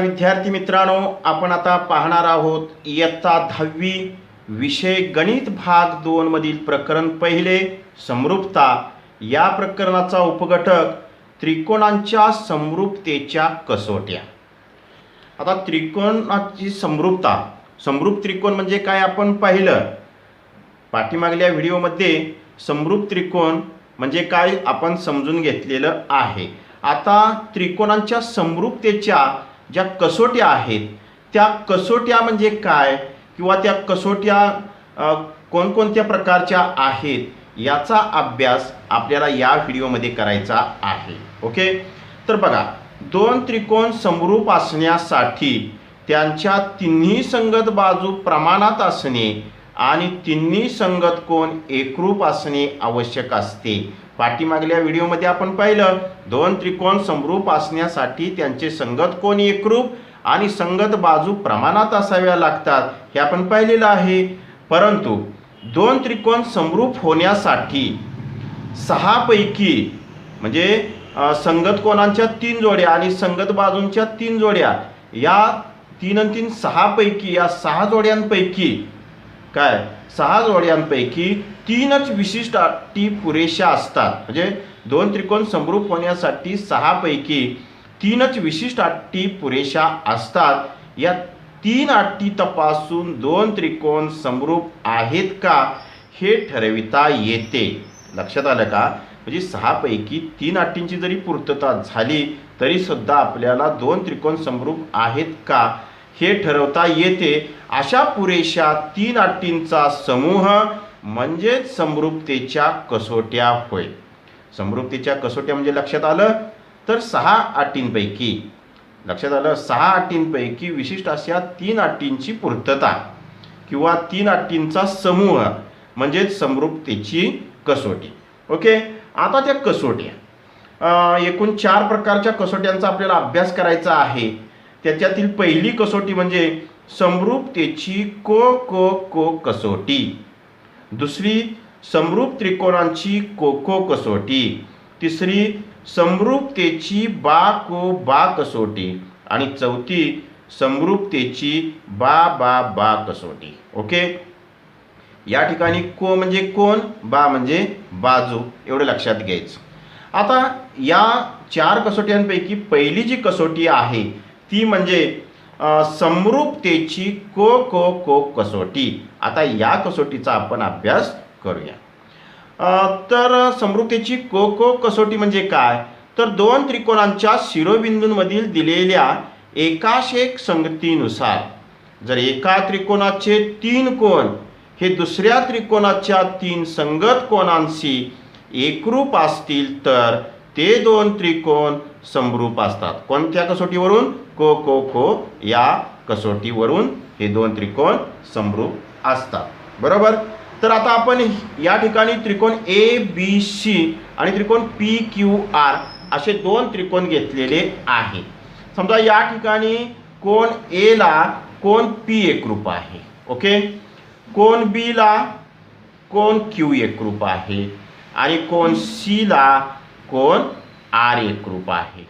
नमस्कार विद्यार्थी मित्रांनो आपण आता पाहणार आहोत इयत्ता दहावी विषय गणित भाग दोन मधील प्रकरण पहिले समरूपता. या प्रकरणाचा उपघटक त्रिकोणांच्या समरूपतेच्या कसोट्या. आता त्रिकोणाची समरूपता. समरूप त्रिकोण म्हणजे काय आपण पाहिलं? पाठीमागल्या व्हिडिओमध्ये समरूप त्रिकोण म्हणजे काय आपण समजून घेतलेलं आहे. आता त्रिकोणांच्या समरूपतेच्या ज्या कसोट्या आहेत त्या कसोट्या म्हणजे काय? किंवा त्या कसोट्या कोणकोणत्या प्रकारच्या आहेत? याचा अभ्यास आपल्याला या व्हिडिओमध्ये करायचा आहे. ओके? तर बघा दोन त्रिकोण समरूप असण्यासाठी त्यांच्या तिन्ही संगत बाजू प्रमाणात असणे आणि तिन्ही संगत कोण एकरूप असणे आवश्यक असते. पाठीमागल्या व्हिडिओमध्ये आपण पाहिलं दोन त्रिकोण समरूप असण्यासाठी त्यांचे संगत कोण एकरूप आणि संगत बाजू प्रमाणात असाव्या लागतात हे आपण पाहिलेलं आहे. परंतु दोन त्रिकोण समरूप होण्यासाठी सहापैकी म्हणजे संगत कोणांच्या तीन जोड्या आणि संगत बाजूंच्या तीन जोड्या या तीन आणि तीन सहापैकी या सहा जोड्यांपैकी काय? सहा जोड्यांपैकी तीनच विशिष्ट अटी पुरेशा असतात. म्हणजे दोन त्रिकोण समरूप होण्यासाठी सहापैकी तीनच विशिष्ट अटी पुरेशा असतात. या तीन अटी तपासून दोन त्रिकोण समरूप आहेत का हे ठरविता येते. लक्षात आलं का? म्हणजे सहापैकी तीन अटींची जरी पूर्तता झाली तरीसुद्धा आपल्याला दोन त्रिकोण समरूप आहेत का हे ठरवता येते. अशा पुरेशा तीन अटींचा समूह म्हणजेच समरूपतेच्या कसोट्या होय. समरूपतेच्या कसोट्या म्हणजे लक्षात आलं तर सहा अटींपैकी लक्षात आलं सहा अटींपैकी विशिष्ट अशा तीन अटींची पूर्तता किंवा तीन अटींचा समूह म्हणजेच समरूपतेची कसोटी. ओके? आता त्या कसोट्या. एकूण चार प्रकारच्या कसोट्यांचा आपल्याला अभ्यास करायचा आहे. त्याच्यातील पहिली कसोटी म्हणजे समरूपतेची को को को कसोटी. दुसरी समरूप त्रिकोणांची को को कसोटी. तिसरी समरूपतेची बा को बा कसोटी. आणि चौथी समरूपतेची बा बा बा कसोटी. ओके? या ठिकाणी को म्हणजे कोण? बा म्हणजे बाजू. एवढं लक्षात घ्यायचं. आता या चार कसोट्यांपैकी पहिली जी कसोटी आहे ती म्हणजे समरूपतेची को को को कसोटी. आता या कसोटीचा आपण अभ्यास करूया. तर समरूपतेची को को कसोटी म्हणजे काय? तर दोन त्रिकोणांच्या शिरोबिंदूंमधील दिलेल्या एकाशेक संगतीनुसार जर एका त्रिकोणाचे तीन कोण हे दुसऱ्या त्रिकोणाच्या तीन संगत कोणांशी एकरूप असतील तर ते दोन त्रिकोण समरूप असतात. कोणत्या कसोटीवरून? को को को. या कसोटीवरून हे दोन त्रिकोण समरूप असतात. बरोबर? तर आता आपण या ठिकाणी त्रिकोण ए बी सी आणि त्रिकोण पी क्यू आर असे दोन त्रिकोण घेतलेले आहे. समजा या ठिकाणी कोण ए ला कोण पी एकरूप आहे. ओके? कोण बी ला कोण क्यू एकरूप आहे. आणि कोण सी ला कोण? आर एकरूप आहे.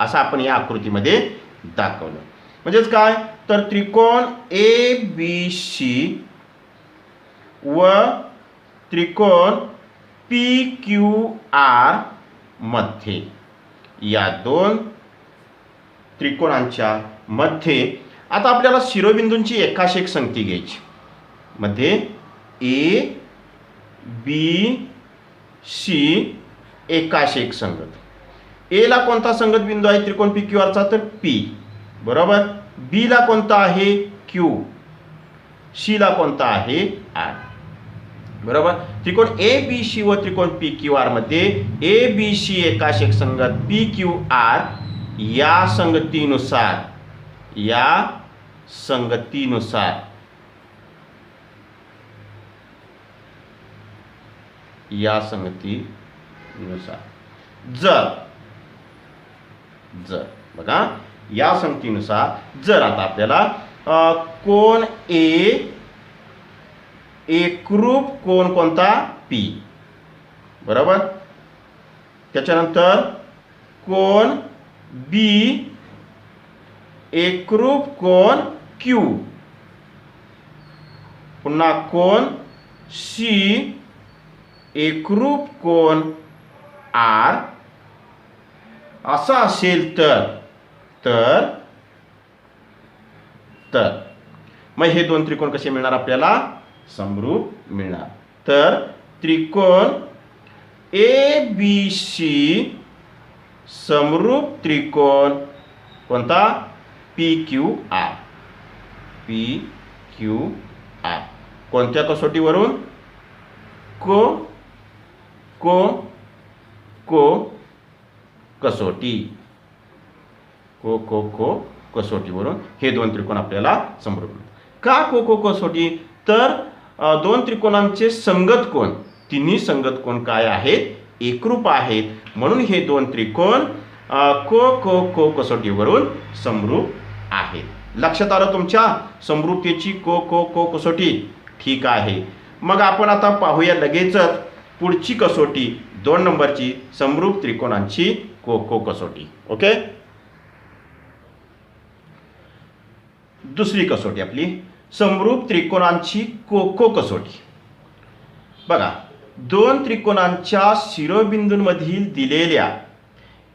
असं आपण या आकृतीमध्ये दाखवलं. म्हणजेच काय? तर त्रिकोण ए बी सी व त्रिकोण पी क्यू आरमध्ये. या दोन त्रिकोणांच्या मध्ये. आता आपल्याला शिरोबिंदूंची एकाशेक संगती घ्यायची. मध्ये ए बी सी एकाशेक संगत. एला कोणता संगत बिंदू आहे? त्रिकोण पी क्यू आरचा तर पी बरोबर? बीला कोणता आहे? क्यू सी ला कोणता आहे? आर बरोबर? त्रिकोण ए बी सी व त्रिकोण पी क्यू आरमध्ये ए बी सी एकाशेक संगत पी क्यू आर या संगतीनुसार या संगतीनुसार या संगती संगतीनुसार जर जर बघा या संगतीनुसार जर आता आपल्याला कोण ए एकरूप कोण कोणता? पी. बरोबर? त्याच्यानंतर कोण बी एकरूप कोण क्यू. पुन्हा कोण सी एकरूप कोण आर. असा असेल तर तर तर. मग हे दोन त्रिकोण कसे मिळणार आपल्याला? समरूप मिळणार. तर त्रिकोण ए बी सी समरूप त्रिकोण कोणता? P Q R P Q R कोणत्या कसोटीवरून? को को को कसोटी. को को को कसोटीवरून हे दोन त्रिकोण आपल्याला समोर का को को कसोटी? तर दोन त्रिकोणांचे संगत कोण? तिन्ही संगत कोण काय आहेत? एकरूप आहेत. म्हणून हे दोन त्रिकोण को को को कसोटीवरून समरूप आहेत. लक्षात आलं तुमच्या? समरूपतेची को को को कसोटी ठीक आहे. मग आपण आता पाहूया लगेचच पुढची कसोटी. दोन नंबरची समरूप त्रिकोणांची को को कसोटी ओके दुसरी कसोटी आपली. समरूप त्रिकोणांची कोको कसोटी बघा दोन त्रिकोणांच्या शिरोबिंदूंमधील दिलेल्या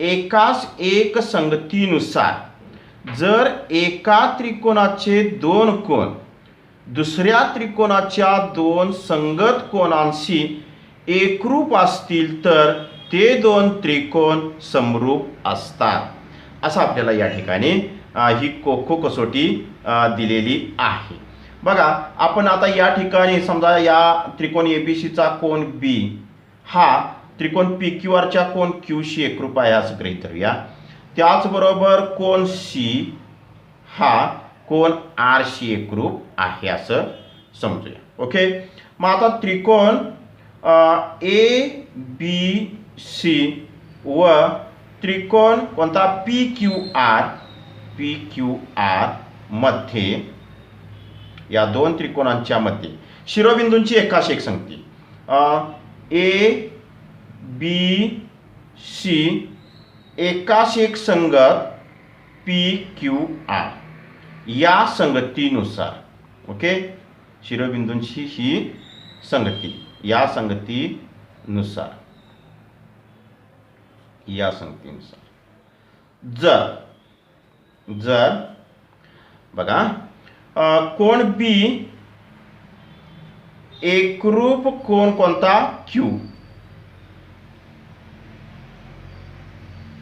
एकाच एक संगतीनुसार जर एका त्रिकोणाचे दोन कोण दुसऱ्या त्रिकोणाच्या दोन संगत कोणांशी एकरूप असतील तर ते दोन त्रिकोण समरूप असतात. असं आपल्याला या ठिकाणी ही खो कसोटी दिलेली आहे. बघा आपण आता या ठिकाणी समजा या त्रिकोण ए बी सीचा कोण बी हा त्रिकोण पी क्यू आरच्या कोण क्यूशी एकरूप आहे असं गृहित धरूया. त्याचबरोबर कोण सी हा कोण आरशी एकरूप आहे असं समजूया. ओके? मग आता त्रिकोण ए बी सी व त्रिकोण कोणता? P Q R P Q आरमध्ये. या दोन त्रिकोणांच्या मध्ये. शिरोबिंदूंची एकाश एक संगती. ए बी सी एकाश एक संगत पी क्यू आर. या संगतीनुसार ओके? शिरोबिंदूंची ही संगती. या संगतीनुसार या संगतीनुसार. जर जर बघा कोण बी एकरूप कोण कोणता? क्यू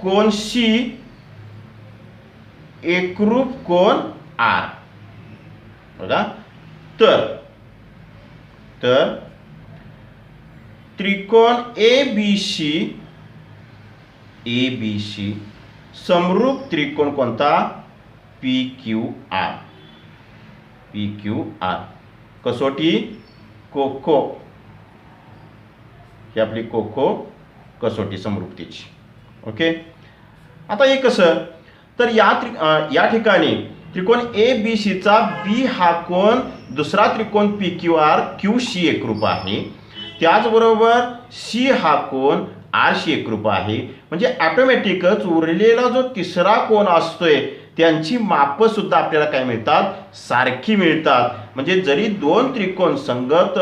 कोण सी एकरूप कोण? आर बघा. तर तर त्रिकोण ए बी सी ए बी सी समरूप त्रिकोण कोणता? P Q R P Q R कसोटी? कोको ही आपली कोको कसोटी समृप्तीची ओके? आता हे कसं? तर या त्रि या ठिकाणी त्रिकोण ए बी सीचा बी हा कोण? दुसरा त्रिकोण पी क्यू आर क्यू एक एकरूप आहे. त्याचबरोबर सी हा कोण आरशी एकरूप आहे. म्हणजे ॲटोमॅटिकच उरलेला जो तिसरा कोण असतोय त्यांची मापंसुद्धा आपल्याला काय मिळतात? सारखी मिळतात. म्हणजे जरी दोन त्रिकोण संगत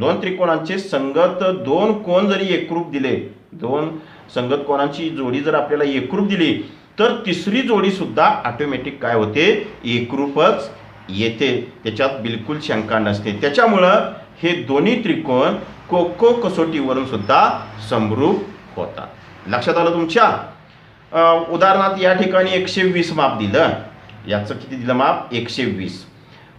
दोन त्रिकोणांचे संगत दोन कोण जरी एकरूप दिले दोन संगत कोणांची जोडी जर आपल्याला एकरूप दिली तर तिसरी जोडीसुद्धा ऑटोमॅटिक काय होते? एकरूपच येते. त्याच्यात बिलकुल शंका नसते. त्याच्यामुळं हे दोन्ही त्रिकोण कोको कसोटीवरून सुद्धा समरूप होतात लक्षात आलं तुमच्या? उदाहरणार्थ या ठिकाणी एकशे वीस माप दिलं. याचं किती दिलं माप? एकशे वीस.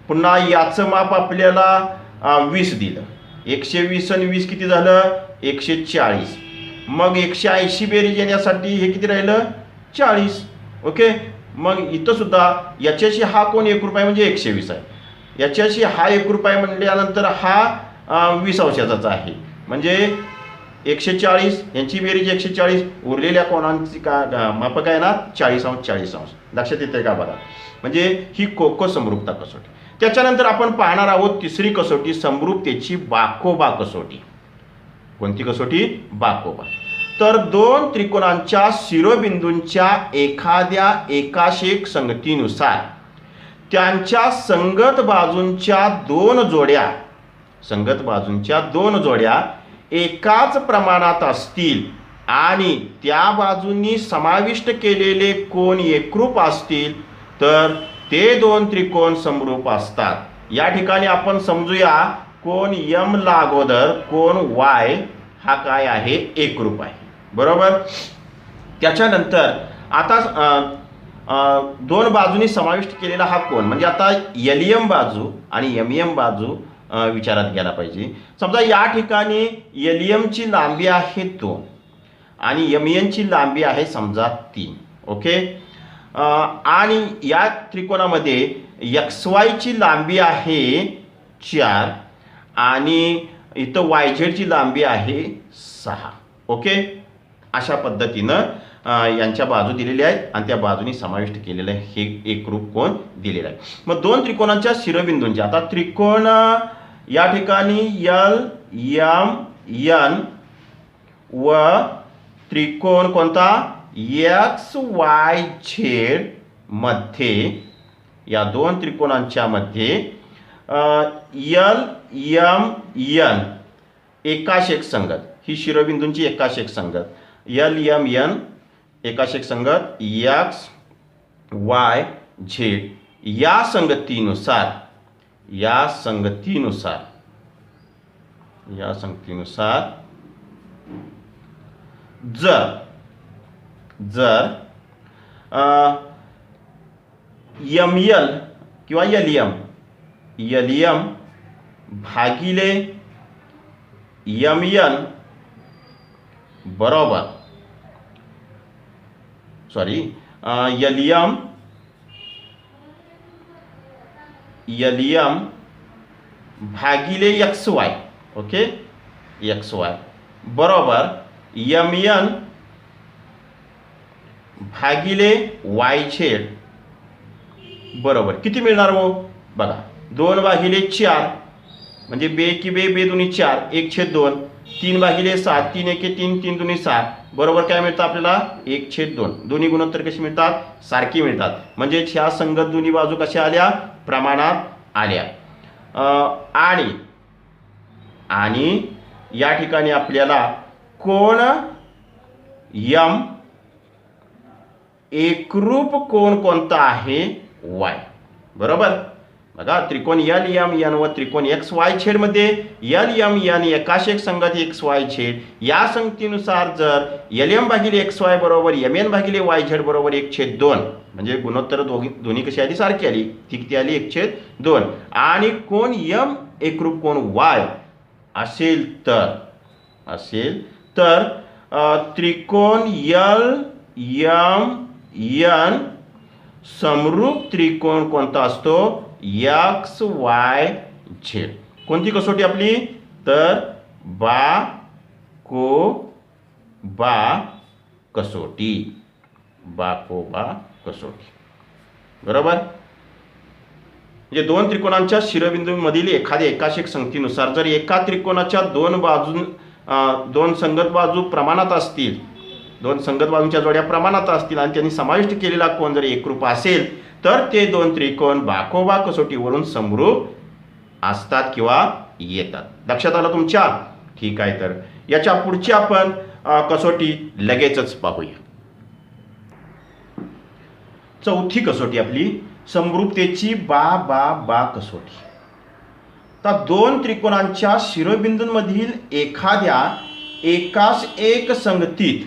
पुन्हा याचं माप आपल्याला वीस दिलं. एकशे वीस आणि वीस किती झालं? एकशे चाळीस. मग एकशे ऐंशी बेरीज येण्यासाठी हे किती राहिलं? चाळीस. ओके? मग इथं सुद्धा याच्याशी हा कोण एक रुपये म्हणजे एकशे वीस आहे. याच्याशी हा एक रुपये म्हणल्यानंतर हा वीस अंशाचाच आहे. म्हणजे एकशे चाळीस यांची बेरीज एकशे चाळीस उरलेल्या कोणांची का मापक आहे ना? चाळीस अंश चाळीस अंश. लक्षात येते का बघा? म्हणजे ही कोको समरूपता कसोटी. त्याच्यानंतर आपण पाहणार आहोत तिसरी कसोटी समरूपतेची बाकोबा कसोटी. कोणती कसोटी? बाकोबा तर दोन त्रिकोणांच्या शिरोबिंदूंच्या एखाद्या एकाशेक संगतीनुसार त्यांच्या संगत बाजूंच्या दोन जोड्या संगत बाजूंच्या दोन जोड्या एकाच प्रमाणात असतील आणि त्या बाजूंनी समाविष्ट केलेले कोण एकरूप असतील तर ते दोन त्रिकोण समरूप असतात. या ठिकाणी आपण समजूया कोण यम लागोदर कोण वाय हा काय आहे? एकरूप आहे. बरोबर? त्याच्यानंतर आता दोन बाजूनी समाविष्ट केलेला हा कोण म्हणजे आता एलियम बाजू आणि एम बाजू विचारात घ्यायला पाहिजे. समजा या ठिकाणी एलियमची लांबी आहे दोन आणि एमएनची लांबी आहे समजा तीन ओके? आणि या त्रिकोणामध्ये एक्स वायची लांबी आहे चार आणि इथं वाय झेडची लांबी आहे सहा ओके? अशा पद्धतीनं यांच्या बाजू दिलेल्या आहेत आणि त्या बाजूनी समाविष्ट केलेलं आहे हे एक रूप कोण दिलेलं आहे. मग दोन त्रिकोणांच्या शिरोबिंदूंचे आता त्रिकोण या ठिकाणी यल यम यन व त्रिकोण कोणता? एक्स वाय झेडमध्ये या दोन त्रिकोणांच्या मध्ये यल यम यन एकाशेक संगत. ही शिरोबिंदूंची एकाशेक संगत. यल यम यन एकाशेक संगत. एक्स वाय झेड या संगतीनुसार या संगतीनुसार। या संगतीनुसार। जर जर यम यल किंवा यलियम। यलियम भागिले यम यन बरोबर। Sorry L M L M भागिले X Y okay X Y बरोबर यम यन भागिले वाय झेड बरोबर किती मिळणार हो बघा दोन भागिले चार म्हणजे बे की बे बे दोन्ही चार एक छेद दोन तीन भागिले सात तीन एके तीन तीन दोन्ही सात बरोबर काय मिळतं आपल्याला? एक छेद दोन. दोन्ही गुणोत्तर कशी मिळतात? सारखी मिळतात. म्हणजे ह्या संगत दोन्ही बाजू कशा आल्या? प्रमाणात आल्या. आणि आणि या ठिकाणी आपल्याला कोण यम एकरूप कोण कोणता आहे? वाय. बरोबर? बघा त्रिकोण यल यम यन व त्रिकोण एक्स वाय छेडमध्ये यल यम यन एकाशेक संगत एक्स वाय छेड या संगतीनुसार जर यल एम भागिले एक्स वाय बरोबर एम एन भागिले वाय झेड बरोबर एक छेद दोन म्हणजे गुणोत्तर दोघी दोन्ही कशी आली? सारखी आली. ती किती आली एक छेद दोन. आणि कोण यम एकरूप कोण वाय असेल तर असेल तर त्रिकोण यल यम यन समरूप त्रिकोण कोणता असतो? X Y Z. कोणती कसोटी आपली? तर बा को बा कसोटी. बा को बा कसोटी. बरोबर? म्हणजे दोन त्रिकोणांच्या शिरोबिंदूमधील एखाद्या एकाशेक संगतीनुसार जर एका त्रिकोणाच्या दोन बाजू दोन संगत बाजू प्रमाणात असतील दोन संगत जोड्या प्रमाणात असतील आणि त्यांनी समाविष्ट केलेला कोण जर एकरूप असेल तर ते दोन त्रिकोण बाकोबा कसोटीवरून समरूप असतात किंवा येतात. लक्षात आलं तुमच्या? ठीक आहे तर. याच्या पुढची आपण कसोटी लगेचच पाहूया. चौथी कसोटी आपली समरूपतेची बा बा बा कसोटी. तर दोन त्रिकोणांच्या शिरोबिंदूंमधील एखाद्या एकाच एक संगतीत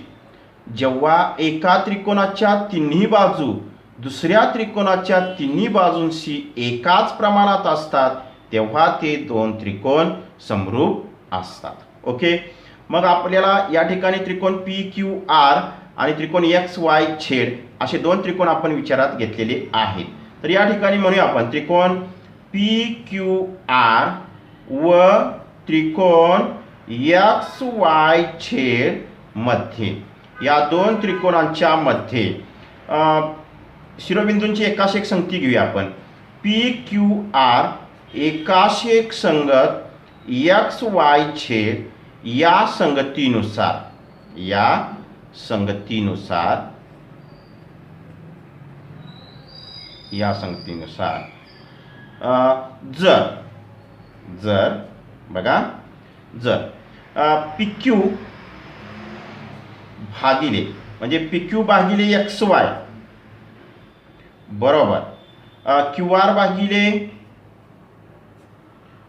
जेव्हा एका त्रिकोणाच्या तिन्ही बाजू दुसऱ्या त्रिकोणाच्या तिन्ही बाजूंशी एकाच प्रमाणात असतात तेव्हा ते दोन त्रिकोण समरूप असतात. ओके? मग आपल्याला या ठिकाणी त्रिकोण पी क्यू आर आणि त्रिकोण एक्स वाय छेड असे दोन त्रिकोण आपण विचारात घेतलेले आहेत. तर या ठिकाणी म्हणूया आपण त्रिकोण पी क्यू आर व त्रिकोण एक्स वाय छेडमध्ये. या दोन त्रिकोणांच्या मध्ये शिरोबिंदूंची शिरोबिंदूंची एकाशेक संगती घेऊया आपण. पी क्यू आर एकाशेक संगत एक्स वाय छेद या संगतीनुसार या संगतीनुसार या संगतीनुसार. जर जर बघा जर. पी क्यू भागिले. म्हणजे पी क्यू भागिले एक्स वाय. बरोबर. क्यू आर भागिले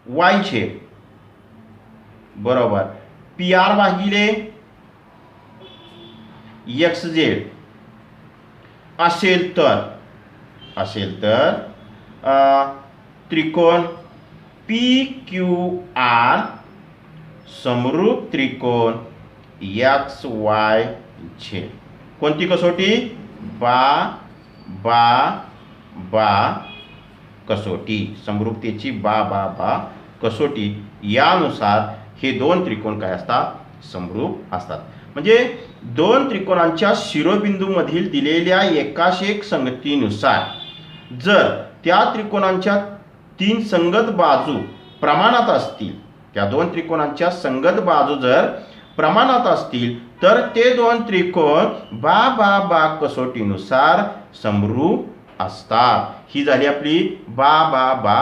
वाय झेड बरोबर. पी आर भागिले एक्स झेड. असेल तर असेल तर त्रिकोण पी क्यू आर समरूप त्रिकोण एक्स वाय झेड कोणती कसोटी? बा बा बा कसोटी. समरूपतेची बा बा बा कसोटी. यानुसार हे दोन त्रिकोण काय असतात? समरूप असतात. म्हणजे दोन त्रिकोणांच्या शिरोबिंदूमधील दिलेल्या एकाश एक संगतीनुसार जर त्या त्रिकोणांच्या तीन संगत बाजू प्रमाणात असतील त्या दोन त्रिकोणांच्या संगत बाजू जर प्रमाणात असतील तर ते दोन त्रिकोण बा बा बा कसोटीनुसार समरूप असतात. ही झाली आपली बा बा बा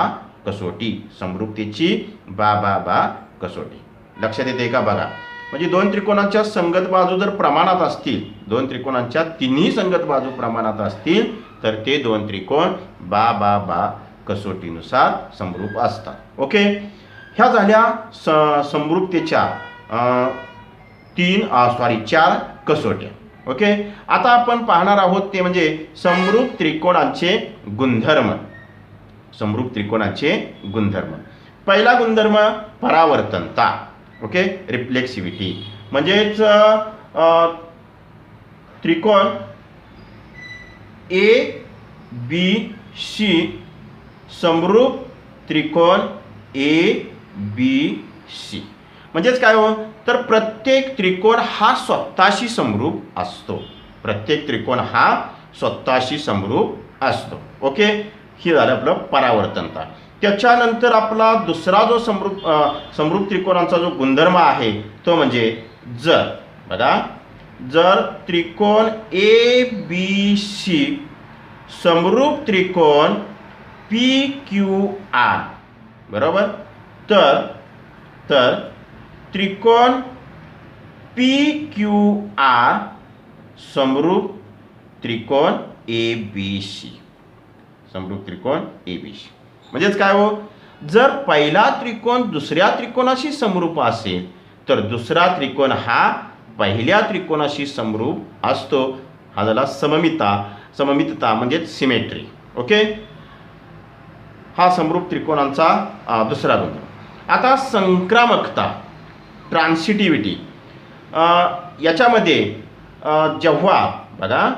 कसोटी. समरूपतेची बा बा बा कसोटी. लक्षात येते का बघा? म्हणजे दोन त्रिकोणांच्या संगत बाजू जर प्रमाणात असतील दोन त्रिकोणांच्या तिन्ही संगत बाजू प्रमाणात असतील तर ते दोन त्रिकोण बा बा बा कसोटीनुसार समरूप असतात. ओके? ह्या झाल्या स समरूपतेच्या तीन सॉरी चार कसोट्या ओके आता आपण पाहणार आहोत ते म्हणजे समरूप त्रिकोणांचे गुणधर्म. समरूप त्रिकोणाचे गुणधर्म. पहिला गुणधर्म परावर्तनता. ओके रिफ्लेक्सिव्हिटी म्हणजेच त्रिकोण ए बी सी समरूप त्रिकोण ए बी सी म्हणजेच काय हो? तर प्रत्येक त्रिकोण हा स्वतःशी समरूप असतो. प्रत्येक त्रिकोण हा स्वतःशी समरूप असतो. ओके? हे झालं आपलं परावर्तनता त्याच्यानंतर आपला दुसरा जो समरूप समरूप त्रिकोणांचा जो गुणधर्म आहे तो म्हणजे जर. बघा. जर त्रिकोण ए बी सी समरूप त्रिकोण पी क्यू आर बरोबर? तर तर त्रिकोण पी क्यू आर समरूप त्रिकोण ए बी सी समरूप त्रिकोण ए बी सी म्हणजेच काय हो? जर पहिला त्रिकोण दुसऱ्या त्रिकोणाशी समरूप असेल तर दुसरा त्रिकोण हा पहिल्या त्रिकोणाशी समरूप असतो. हा झाला सममिता. सममितता म्हणजेच सिमेट्री ओके हा समरूप त्रिकोणांचा दुसरा गुण आता संक्रामकता. ट्रान्सिटिव्हिटी याच्यामध्ये जेव्हा बघा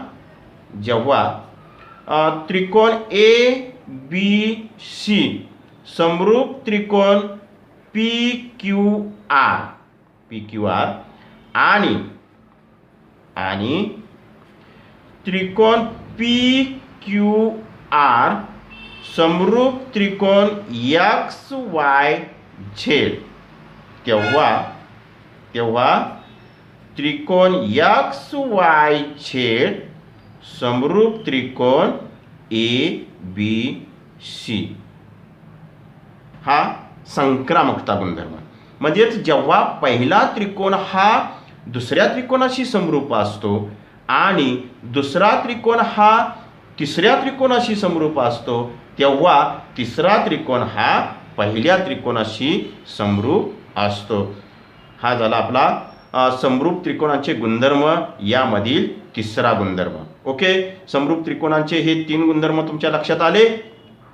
जेव्हा त्रिकोण ए बी सी समरूप त्रिकोण P Q R P Q R आणि आणि त्रिकोण पी क्यू आर समरूप त्रिकोण यक्स वाय झेड तेव्हा तेव्हा त्रिकोण यक्स वाय छेद समरूप त्रिकोण ए बी सी हा संक्रामकता गुणधर्म. म्हणजेच जेव्हा पहिला त्रिकोण हा दुसऱ्या त्रिकोणाशी समरूप असतो आणि दुसरा त्रिकोण हा तिसऱ्या त्रिकोणाशी समरूप असतो तेव्हा तिसरा त्रिकोण हा पहिल्या त्रिकोणाशी समरूप असतो. हा झाला आपला समरूप त्रिकोणांचे गुणधर्म यामधील तिसरा गुणधर्म. ओके? समरूप त्रिकोणांचे हे तीन गुणधर्म तुमच्या लक्षात आले?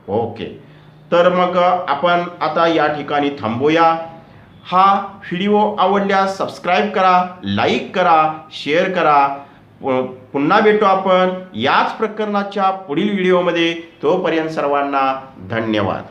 ओके. तर मग आपण आता या ठिकाणी थांबूया. हा व्हिडिओ आवडल्यास सबस्क्राईब करा लाईक करा शेअर करा. पुन्हा भेटू आपण याच प्रकरणाच्या पुढील व्हिडिओमध्ये. तोपर्यंत सर्वांना धन्यवाद.